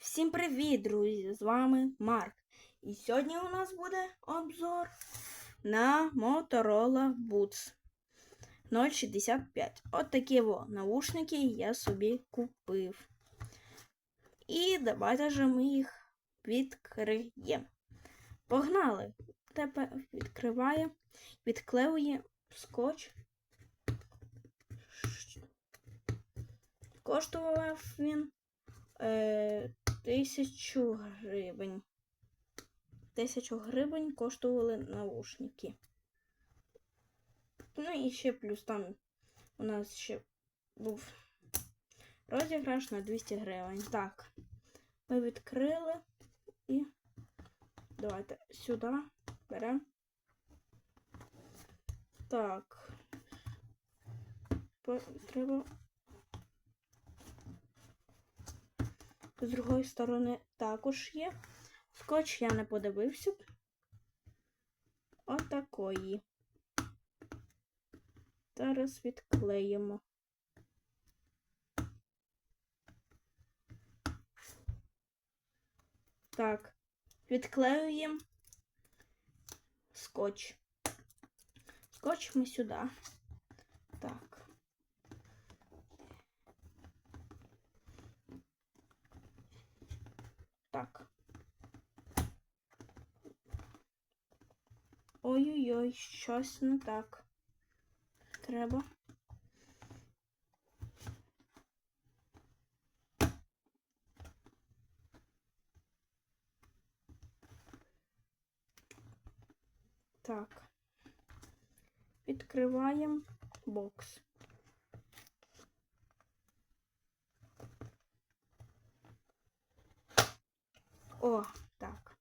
Всім привіт, друзі! З вами Марк. І сьогодні у нас буде обзор на Motorola Boots 065. От такі во наушники я собі купив. І давайте же ми їх відкриємо. Погнали! Тепер відкриває, відклеює скотч. Коштував він е, тисячу гривень. Тисячу гривень коштували наушники. Ну і ще плюс там у нас ще був розіграш на 200 гривень. Так, ми відкрили і давайте сюди беремо. Так. Треба з другої сторони також є. Скотч я не подивився. Отакої. Зараз відклеїмо. Так, відклеюємо скотч. Скотч ми сюди. Так. Так. Ой-ой-ой, щось не так. Треба. Так. Відкриваємо бокс. О, так.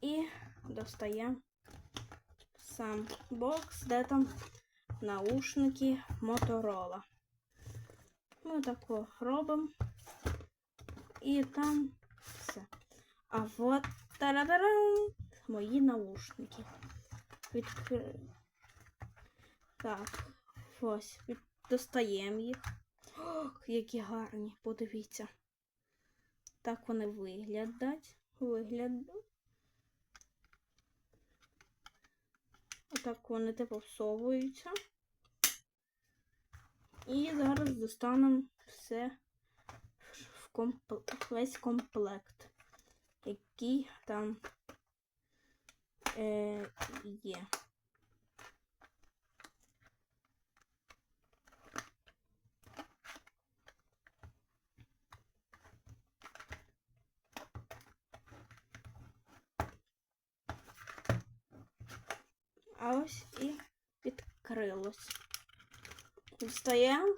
І достаємо сам бокс, де там наушники Motorola. Ми тако робимо. І там все. А от тарадарам, мої наушники. Відкри... Так, ось, достаємо їх. Ох, які гарні, подивіться. Так вони виглядають. Виглядають. Отак вони типу всовуються. І зараз достанемо все в комп... весь комплект, який там е, є. А ось і відкрилось. Встаємо.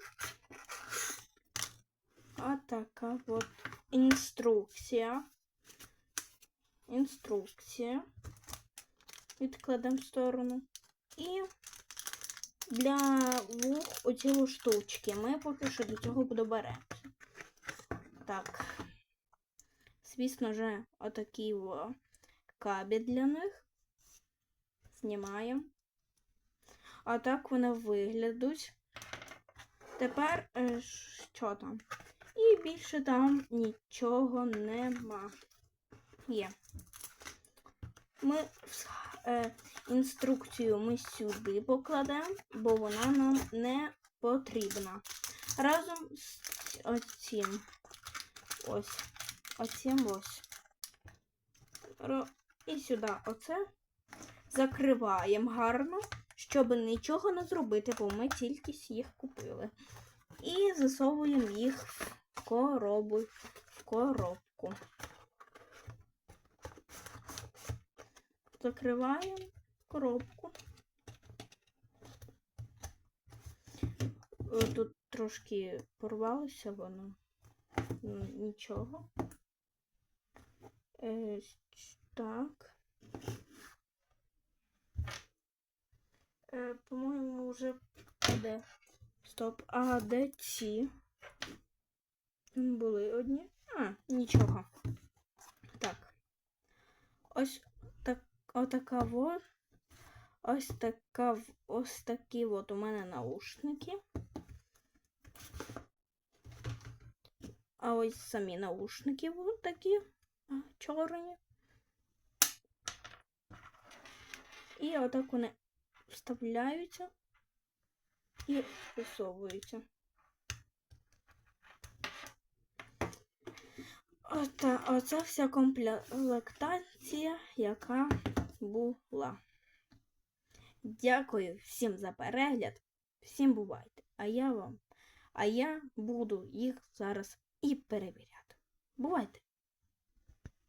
А така от інструкція. Інструкція. Відкладемо в сторону. І для вух оці штучки. Ми поки що до цього доберемося. Так. Звісно же, отакий кабель для них. Знімаємо. А так вони виглядуть. Тепер е, що там? І більше там нічого нема. Є. Ми е, інструкцію ми сюди покладемо, бо вона нам не потрібна. Разом з оцім. Ось. Оцім ось. І сюди оце закриваємо гарно, щоб нічого не зробити, бо ми тільки їх купили. І засовуємо їх в коробу, в коробку. Закриваємо коробку. Тут трошки порвалося воно. Нічого. Е, так. Е, по-моєму, вже де. Стоп. А де ці? Були одні. А, нічого. Так. Ось так, отака вот. Ось така, ось такі от у мене наушники. А ось самі наушники будуть такі чорні. І отак вони вставляються і висовуються. Ота, оце вся комплектація, яка була. Дякую всім за перегляд. Всім бувайте. А я вам. А я буду їх зараз і перевіряти. Бувайте!